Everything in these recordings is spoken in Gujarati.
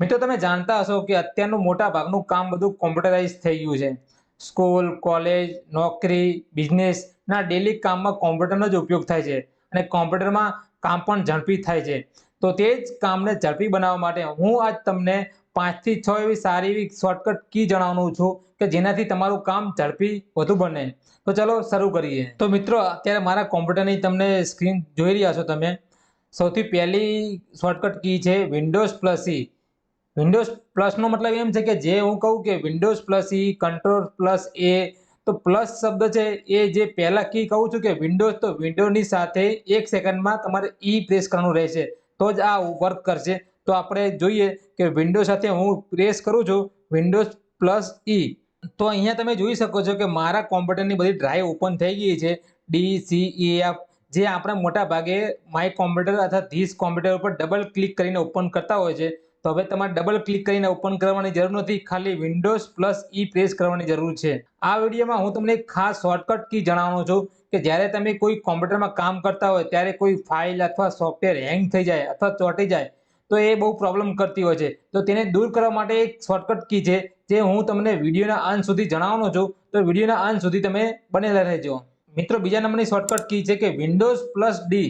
મિત્રો, તમે જાણતા હશો કે અત્યારનું મોટા ભાગનું કામ બધું કોમ્પ્યુટરાઇઝ થઈ ગયું છે. સ્કૂલ કોલેજ નોકરી બિઝનેસના ડેલી કામમાં કોમ્પ્યુટરનો જ ઉપયોગ થાય છે અને કોમ્પ્યુટરમાં કામ પણ ઝડપી થાય છે. તો તે જ કામને ઝડપી બનાવવા માટે હું આજ તમને પાંચથી છ એવી સારી એવી શોર્ટકટ કી જણાવવાનું છું કે જેનાથી તમારું કામ ઝડપી વધુ બને. તો ચલો શરૂ કરીએ. તો મિત્રો, અત્યારે મારા કોમ્પ્યુટરની તમને સ્ક્રીન જોઈ રહ્યા છો તમે. સૌથી પહેલી શોર્ટકટ કી છે વિન્ડોઝ પ્લસ ઈ વિન્ડોઝ પ્લસનો મતલબ એમ છે કે જે હું કહું કે Windows plus E control plus એ તો પ્લસ શબ્દ છે એ જે પહેલાં કી કહું છું કે વિન્ડોઝ તો વિન્ડોની સાથે એક સેકન્ડમાં તમારે ઈ પ્રેસ કરવાનું રહેશે. તો જ આ વર્ક કરશે. તો આપણે જોઈએ કે વિન્ડો સાથે હું પ્રેસ કરું છું વિન્ડોઝ પ્લસ ઈ તો અહીંયા તમે જોઈ શકો છો કે મારા કોમ્પ્યુટરની બધી ડ્રાઈવ ઓપન થઈ ગઈ છે. ડી સી એફ જે આપણે મોટા ભાગે માય કોમ્પ્યુટર અથવા ધીસ કોમ્પ્યુટર ઉપર ડબલ ક્લિક કરીને ઓપન કરતા હોય છે. તો હવે તમારે ડબલ ક્લિક કરીને ઓપન કરવાની જરૂર નથી. ખાલી વિન્ડોઝ પ્લસ ઈ પ્રેસ કરવાની જરૂર છે. આ વિડીયોમાં હું તમને ખાસ શોર્ટકટ કી જણાવવાનો છું કે જ્યારે તમે કોઈ કોમ્પ્યુટરમાં કામ કરતા હોય, ત્યારે કોઈ ફાઇલ અથવા સોફ્ટવેર હેંગ થઈ જાય અથવા ચોંટી જાય, તો એ બહુ પ્રોબ્લેમ કરતી હોય છે. તો તેને દૂર કરવા માટે એક શોર્ટકટ કી છે, જે હું તમને વિડીયોના અંત સુધી જણાવવાનો છું. તો વિડીયોના અંત સુધી તમે બનેલા રહેજો. મિત્રો, બીજા નંબરની શોર્ટકટ કી છે કે વિન્ડોઝ પ્લસ ડી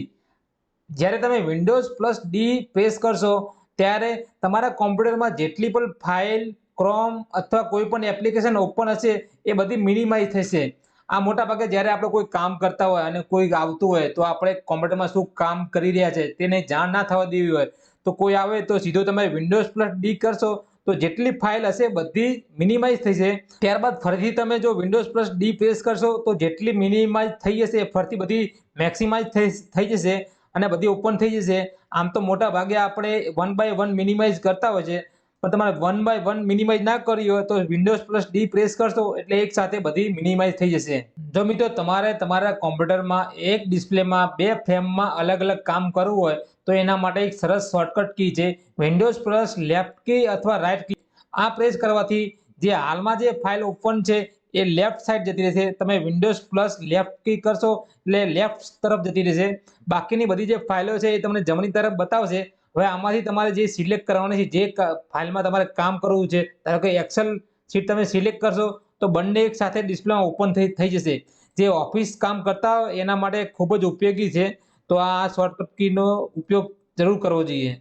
જ્યારે તમે વિન્ડોઝ પ્લસ ડી પ્રેસ કરશો ત્યારે તમારા કોમ્પ્યુટરમાં જેટલી પણ ફાઇલ, ક્રોમ અથવા કોઈ પણ એપ્લિકેશન ઓપન હશે, એ બધી મિનિમાઇઝ થશે. આ મોટા ભાગે જ્યારે આપણે કોઈ કામ કરતા હોય અને કોઈ આવતું હોય, તો આપણે કોમ્પ્યુટરમાં શું કામ કરી રહ્યા છે તેને જાણ ના થવા દેવી હોય. તો કોઈ આવે તો સીધો તમે વિન્ડોઝ પ્લસ ડી કરશો, તો જેટલી ફાઇલ હશે બધી મિનિમાઇઝ થશે. ત્યારબાદ ફરીથી તમે જો વિન્ડોઝ પ્લસ ડી પ્રેસ કરશો, તો જેટલી મિનિમાઇઝ થઈ જશે ફરીથી બધી મેક્સિમાઇઝ થઈ જશે. અને બધી ઓપન થઈ જશે. આમ તો મોટા ભાગે આપણે વન બાય વન મિનિમાઇઝ કરતા હોય છે. પણ તમારે વન બાય વન મિનિમાઇઝ ના કરી હોય તો વિન્ડોઝ પ્લસ ડી પ્રેસ કરશો એટલે એક સાથે બધી મિનિમાઇઝ થઈ જશે. જો મિત્રો તમારે તમારા કોમ્પ્યુટરમાં એક ડિસ્પ્લેમાં બે ફ્રેમમાં અલગ અલગ કામ કરવું હોય તો એના માટે એક સરસ શોર્ટકટ કી છે. વિન્ડોઝ પ્લસ લેફ્ટ કી અથવા રાઇટ કી આ પ્રેસ કરવાથી જે હાલમાં જે ફાઇલ ઓપન છે એ લેફ્ટ સાઈડ જતી રહેશે. તમે વિન્ડોઝ પ્લસ લેફ્ટ કી કરશો એટલે લેફ્ટ તરફ જતી રહેશે. બાકીની બધી જે ફાઇલો છે એ તમને જમણી તરફ બતાવશે. હવે આમાંથી તમારે જે સિલેક્ટ કરવાની છે, જે ફાઇલમાં તમારે કામ કરવું છે, ધારો કે એક્સેલ શીટ તમે સિલેક્ટ કરશો, તો બંને એક સાથે ડિસ્પ્લેમાં ઓપન થઈ થઈ જશે. જે ઓફિસ કામ કરતા હોય, એના માટે ખૂબ જ ઉપયોગી છે. તો આ શોર્ટકટ કીનો ઉપયોગ જરૂર કરવો જોઈએ.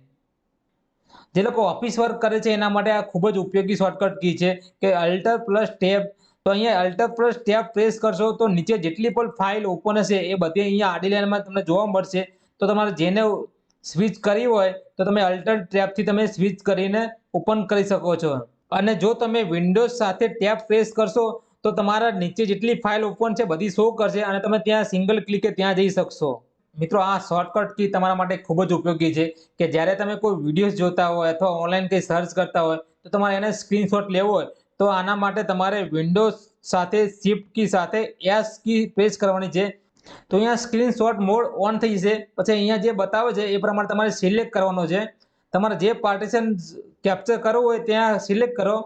જે લોકો ઓફિસ વર્ક કરે છે, એના માટે આ ખૂબ જ ઉપયોગી શોર્ટકટ કી છે. કે અલ્ટર પ્લસ ટેબ તો અહીંયા અલ્ટર પ્લસ ટેબ પ્રેસ કરશો તો નીચે જેટલી પણ ફાઇલ ઓપન હશે એ બધી અહીંયા આડી લાઇનમાં તમને જોવા મળશે. તો તમારે જેને સ્વિચ કરી હોય તો તમે અલ્ટર ટેબથી તમે સ્વિચ કરીને ઓપન કરી શકો છો. અને જો તમે વિન્ડોઝ સાથે ટેબ પ્રેસ કરશો તો તમારા નીચે જેટલી ફાઇલ ઓપન છે બધી શો કરશે અને તમે ત્યાં સિંગલ ક્લિકે ત્યાં જઈ શકશો. મિત્રો, આ શોર્ટકટ કી તમારા માટે ખૂબ જ ઉપયોગી છે કે જ્યારે તમે કોઈ વિડીયોઝ જોતા હોય અથવા ઓનલાઈન કંઈ સર્ચ કરતા હોય તો તમારે એને સ્ક્રીનશોટ લેવો હોય તો આના માટે તમારે વિન્ડો સાથે શિફ્ટ કી સાથે એસ કી પ્રેસ કરવાની છે. તો અહીંયા સ્ક્રીનશોટ મોડ ઓન થઈ જશે. પછી અહીંયા જે બતાવે છે, એ પ્રમાણે તમારે સિલેક્ટ કરવાનો છે. તમારે જે પાર્ટીશન કેપ્ચર કરવું હોય, ત્યાં સિલેક્ટ કરો.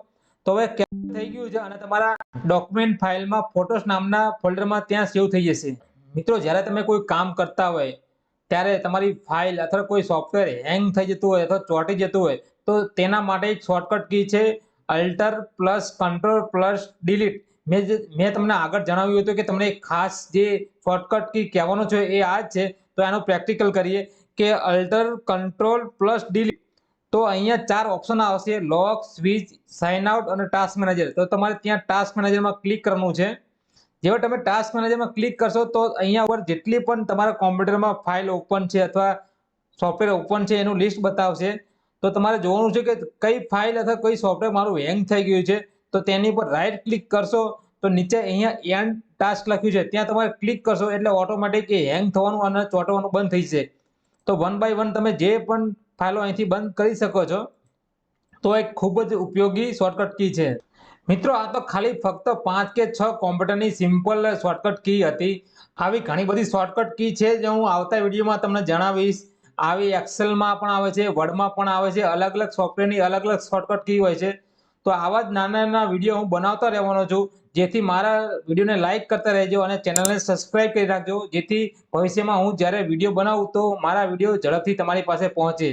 તો હવે થઈ ગયું છે અને તમારા ડોક્યુમેન્ટ ફાઇલમાં ફોટોસ નામના ફોલ્ડરમાં ત્યાં સેવ થઈ જશે. મિત્રો, જ્યારે તમે કોઈ કામ કરતા હોય, ત્યારે તમારી ફાઇલ અથવા કોઈ સોફ્ટવેર હેંગ થઈ જતું હોય અથવા ચોંટી જતું હોય, તો તેના માટે એક શોર્ટકટ કી છે. Alt plus control plus delete. મેં જે, મેં તમને આગળ જણાવ્યું હતું કે તમને ખાસ જે શોર્ટકટ કી કહેવાનો છે એ આ જ છે. તો એનું પ્રેક્ટિકલ કરીએ કે અલ્ટર કંટ્રોલ પ્લસ ડિલીટ. તો અહીંયા ચાર ઓપ્શન આવશે. લોક, સ્વિચ સાઇન આઉટ અને ટાસ્ક મેનેજર તો તમારે ત્યાં ટાસ્ક મેનેજરમાં ક્લિક કરવાનું છે. જેવા તમે ટાસ્ક મેનેજરમાં ક્લિક કરશો તો અહીંયા ઉપર જેટલી પણ તમારા કોમ્પ્યુટરમાં ફાઇલ ઓપન છે અથવા સોફ્ટવેર ઓપન છે એનું લિસ્ટ બતાવશે. તો તમારે જોવાનું છે કે કઈ ફાઇલ અથવા કોઈ સોફ્ટવેર મારું હેંગ થઈ ગયું છે, તો તેની પર રાઈટ ક્લિક કરશો, તો નીચે અહીંયા એન્ડ ટાસ્ક લખ્યું છે, ત્યાં તમારે ક્લિક કરશો એટલે ઓટોમેટિક હેંગ થવાનું અને ચોંટવાનું બંધ થઈ જશે. તો વન બાય વન તમે જે પણ ફાઇલો અહીંથી બંધ કરી શકો છો, તો એક ખૂબ જ ઉપયોગી શોર્ટકટ કી છે. મિત્રો, આ તો ખાલી ફક્ત પાંચ કે છ કોમ્પ્યુટરની સિમ્પલ શોર્ટકટ કી હતી. આવી ઘણી બધી શોર્ટકટ કી છે જે હું આવતા વિડીયોમાં તમને જણાવીશ. આવી એક્સેલમાં પણ આવે છે વર્ડમાં પણ આવે છે, અલગ અલગ સોફ્ટવેરની અલગ અલગ શોર્ટકટ કી હોય છે. તો આવા જ નાના નાના વીડિયો હું બનાવતા રહેવાનો છું, જેથી મારા વિડીયોને લાઇક કરતા રહેજો અને ચેનલને સબસ્ક્રાઇબ કરી રાખજો. જેથી ભવિષ્યમાં હું જ્યારે વીડિયો બનાવું તો મારા વીડિયો ઝડપથી તમારી પાસે પહોંચે.